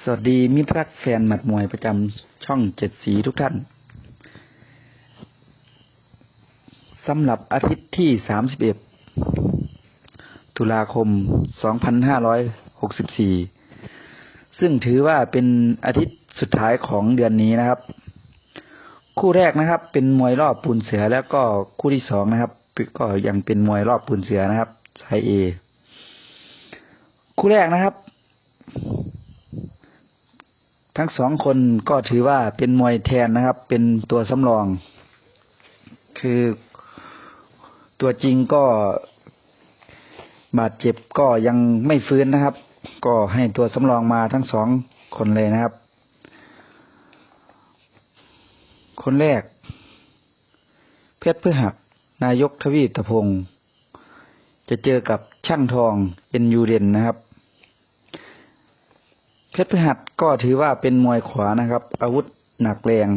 สวัสดีมิตรรักแฟนหมัดมวยประจำช่องเจ็ดสีทุกท่านสำหรับอาทิตย์ที่สามสิบเอ็ดตุลาคมสองพันห้าร้อยหกสิบสี่ซึ่งถือว่าเป็นอาทิตย์สุดท้ายของเดือนนี้นะครับ คู่แรกนะครับ เป็นมวยรอบปูนเสือแล้วก็คู่ที่สองนะครับ ก็ยังเป็นมวยรอบปูนเสือนะครับสายเอคู่แรกนะครับ ทั้งสองคนก็ถือว่าเป็นมวยแทนนะครับ เป็นตัวสำรอง คือตัวจริงก็บาดเจ็บก็ยังไม่ฟื้นนะครับ ก็ให้ตัวสำรองมาทั้งสองคนเลยนะครับ คนแรก เพชรพฤหัสนายกทวีตพงศ์จะเจอกับช่างทองเอ็นยูเดนนะครับ เพชรพฤหัสก็ถือว่าเป็นมวยขวานะครับ อาวุธหนักแรง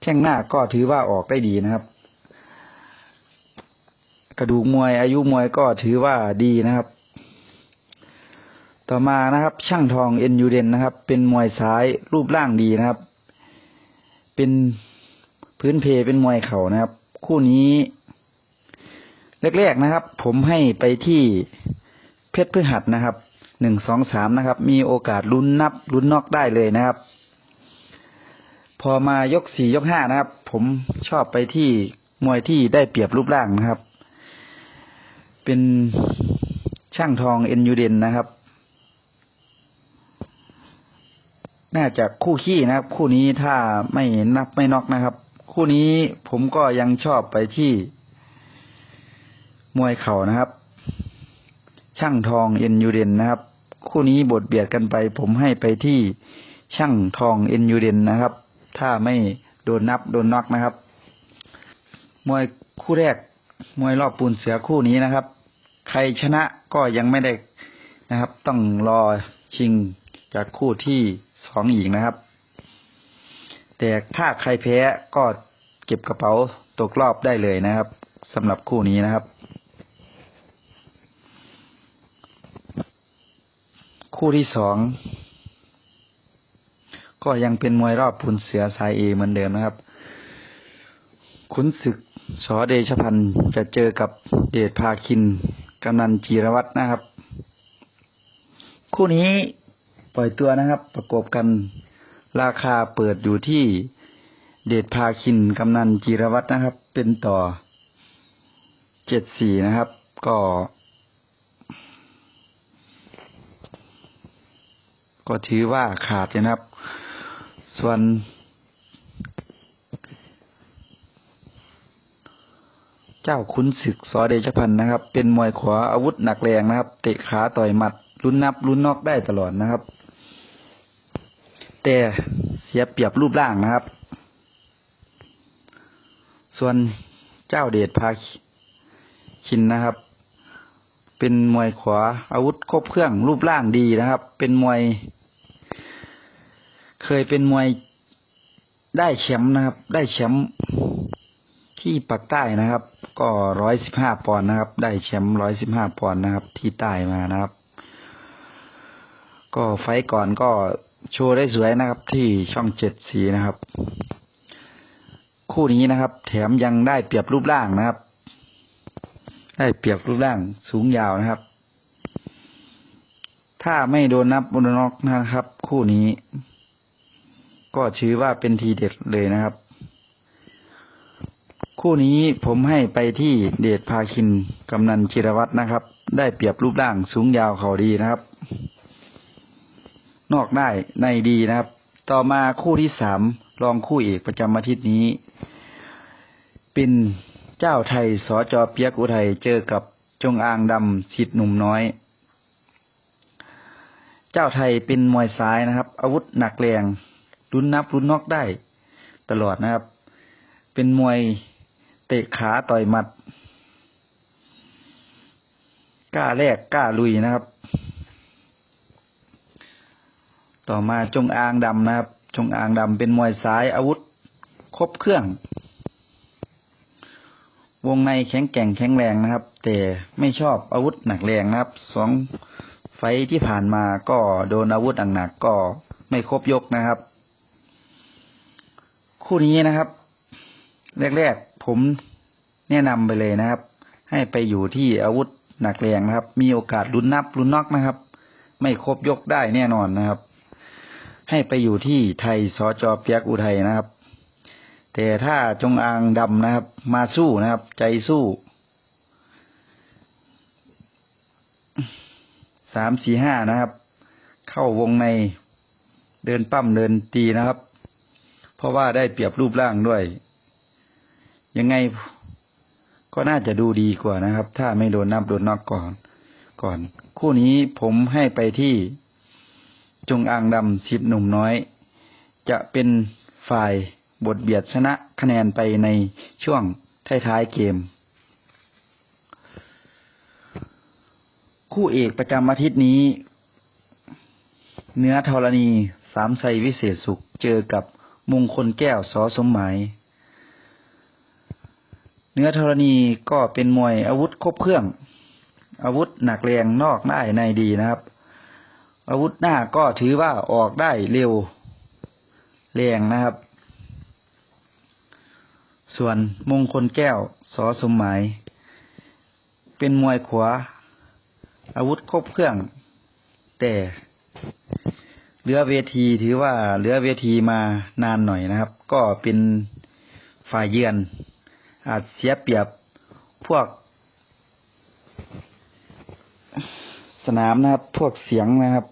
แข้งหน้าก็ถือว่าออกได้ดีนะครับ กระดูกมวยอายุมวยก็ถือว่าดีนะครับ ต่อมานะครับ ช่างทองเอ็นยูเดนนะครับ เป็นมวยซ้ายรูปร่างดีนะครับ เป็นพื้นเพเป็นมวยเข่านะครับ คู่นี้แรกๆนะครับ ผมให้ไปที่เพชรพฤหัสนะครับ หนึ่งสองสามนะครับ มีโอกาสลุ้นนับลุ้นนอกได้เลยนะครับ พอมายกสี่ยกห้านะครับ ผมชอบไปที่มวยที่ได้เปรียบรูปร่างนะครับ เป็นช่างทองเอ็นยูเดนนะครับ น่าจะคู่ขี้นะครับ คู่นี้ถ้าไม่นับไม่นอกนะครับ คู่นี้ผมก็ยังชอบไปที่มวยเข่านะครับ ช่างทองเอ็นยูเดนนะครับ คู่นี้บทเบียดกันไป ผมให้ไปที่ช่างทองเอ็นยูเดนนะครับ ถ้าไม่โดนนับโดนน็อกนะครับ มวยคู่แรก มวยรอบปูนเสือคู่นี้นะครับ ใครชนะก็ยังไม่ได้นะครับ ต้องรอชิงจากคู่ที่สองอีกนะครับ แต่ถ้าใครแพ้ก็เก็บกระเป๋าตกรอบได้เลยนะครับสำหรับคู่นี้นะครับ คู่ที่สอง ก็ยังเป็นมวยรอบพุนเสือสายเอเหมือนเดิมนะครับ ขุนศึกสอเดชพันธ์จะเจอกับเดชพาคินกำนันจีรวัตรนะครับ คู่นี้ปล่อยตัวนะครับ ประกบกันราคาเปิดอยู่ที่เดชพาคินกำนันจีรวัตรนะครับ เป็นต่อเจ็ดสี่นะครับ ก็ ก็ถือว่าขาดนะครับ ส่วนเจ้าขุนศึกสอเดชพันธ์นะครับ เป็นมวยขวาอาวุธหนักแรงนะครับ เตะขาต่อยหมัดลุ้นนับลุ้นนอกได้ตลอดนะครับ แต่เสียเปรียบรูปร่างนะครับ ส่วนเจ้าเดชพาคินนะครับ เป็นมวยขวาอาวุธครบเครื่องรูปร่างดีนะครับ เป็นมวย เคยเป็นมวยได้แชมป์นะครับ ได้แชมป์ที่ปักใต้นะครับ ก็ร้อยสิบห้าปอนด์นะครับ ได้แชมป์ร้อยสิบห้าปอนด์นะครับ ที่ใต้มานะครับ ก็ไฟก่อนก็โชว์ได้สวยนะครับ ที่ช่องเจ็ดสีนะครับ คู่นี้นะครับ แถมยังได้เปรียบรูปร่างนะครับ ได้เปรียบรูปร่างสูงยาวนะครับ ถ้าไม่โดนนับบนน็อกนะครับ คู่นี้ ก็ถือว่าเป็นทีเด็ดเลยนะครับ คู่นี้ผมให้ไปที่เดชพาคินกำนันจิรวัตรนะครับ ได้เปรียบรูปร่างสูงยาวเขาดีนะครับ นอกได้ในดีนะครับ ต่อมาคู่ที่สามรองคู่เอกประจำอาทิตย์นี้ เป็น เจ้าไทยสอจอเปียกอุทัยเจอกับจงอางดำสิทธิ์หนุ่มน้อย เจ้าไทยเป็นมวยซ้ายนะครับ อาวุธหนักแรงรุนนับรุนนอกได้ตลอดนะครับ เป็นมวยเตะขาต่อยหมัด กล้าแรกกล้าลุยนะครับ ต่อมาจงอางดำนะครับ จงอางดำเป็นมวยซ้ายอาวุธ ครบเครื่อง วงในแข็งแกร่งแข็งแรงนะครับ แต่ไม่ชอบอาวุธหนักแรงนะครับสองไฟที่ผ่านมาก็โดนอาวุธหนักๆก็ไม่ครบยกนะครับ คู่นี้นะครับ แรกๆผมแนะนำไปเลยนะครับ ให้ไปอยู่ที่อาวุธหนักแรงนะครับ มีโอกาสลุ้นนับลุ้นน็อกนะครับ ไม่ครบยกได้แน่นอนนะครับ ให้ไปอยู่ที่ไทยสจเปียกอุทัยนะครับ แต่ถ้าจงอางดำนะครับ มาสู้นะครับ ใจสู้สามสี่ห้านะครับ เข้าวงในเดินปั้มเดินตีนะครับ เพราะว่าได้เปรียบรูปร่างด้วย ยังไงก็น่าจะดูดีกว่านะครับ ถ้าไม่โดนนับโดนนอกก่อน ก่อน คู่นี้ผมให้ไปที่จงอางดำสิบหนุ่มน้อย จะเป็นฝ่าย บทเบียดชนะคะแนนไปในช่วงท้ายๆเกม คู่เอกประจำอาทิตย์นี้ เนื้อธรณีสามไซวิเศษสุขเจอกับมงคลแก้วสอสมหมาย เนื้อธรณีก็เป็นมวยอาวุธครบเครื่อง อาวุธหนักแรงนอกได้ในดีนะครับ อาวุธหน้าก็ถือว่าออกได้เร็วแรงนะครับ ส่วนมงคลแก้วสอสมหมาย เป็นมวยขวา อาวุธครบเครื่อง แต่เหลือเวทีถือว่าเหลือเวทีมานานหน่อยนะครับ ก็เป็นฝ่ายเยือน อาจเสียเปรียบพวก สนามนะครับ พวกเสียงนะครับ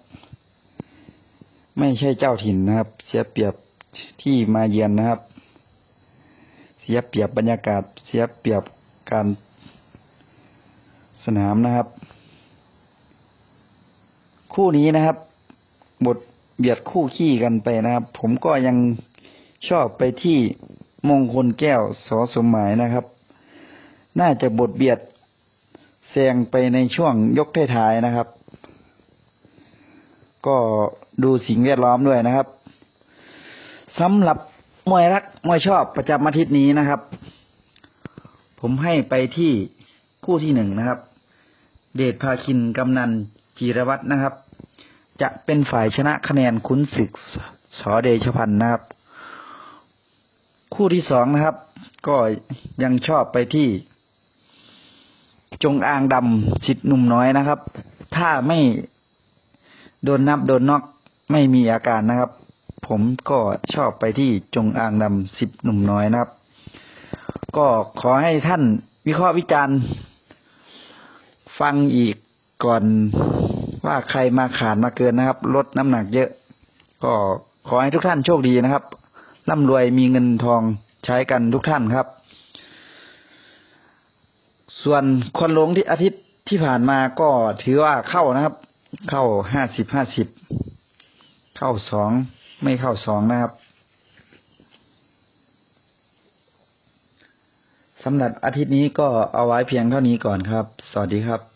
ไม่ใช่เจ้าถิ่นนะครับ เสียเปรียบที่มาเยือนนะครับ เสียเปรียบบรรยากาศ เสียเปรียบการสนามนะครับ คู่นี้นะครับ บทเบียดคู่ขี้กันไปนะครับ ผมก็ยังชอบไปที่มงคลแก้วสอสมหมายนะครับ น่าจะบทเบียดแซงไปในช่วงยกท้ายๆนะครับ ก็ดูสิ่งแวดล้อมด้วยนะครับสำหรับ มวยรักมวยชอบประจำอาทิตย์นี้นะครับ ผมให้ไปที่คู่ที่หนึ่งนะครับ เดชพาคินกำนันจีรวัตรนะครับ จะเป็นฝ่ายชนะคะแนนขุนศึกสอเดชพันธ์นะครับ คู่ที่สองนะครับ ก็ยังชอบไปที่ จงอางดำสิทธิ์หนุ่มน้อยนะครับ ถ้าไม่โดนนับโดนน็อกไม่มีอาการนะครับ ผมก็ชอบไปที่จงอางดำสิทธิ์หนุ่มน้อยนะครับ ก็ขอให้ท่านวิเคราะห์วิจารณ์ฟังอีกก่อนว่าใครมาขาดมาเกินนะครับ ลดน้ำหนักเยอะ ก็ขอให้ทุกท่านโชคดีนะครับร่ำรวยมีเงินทองใช้กันทุกท่านครับ ส่วนคนลงที่อาทิตย์ที่ผ่านมาก็ถือว่าเข้านะครับ เข้าห้าสิบห้าสิบเข้าสอง ไม่เข้าสองนะครับสำหรับอาทิตย์นี้ก็เอาไว้เพียงเท่านี้ก่อนครับ สวัสดีครับ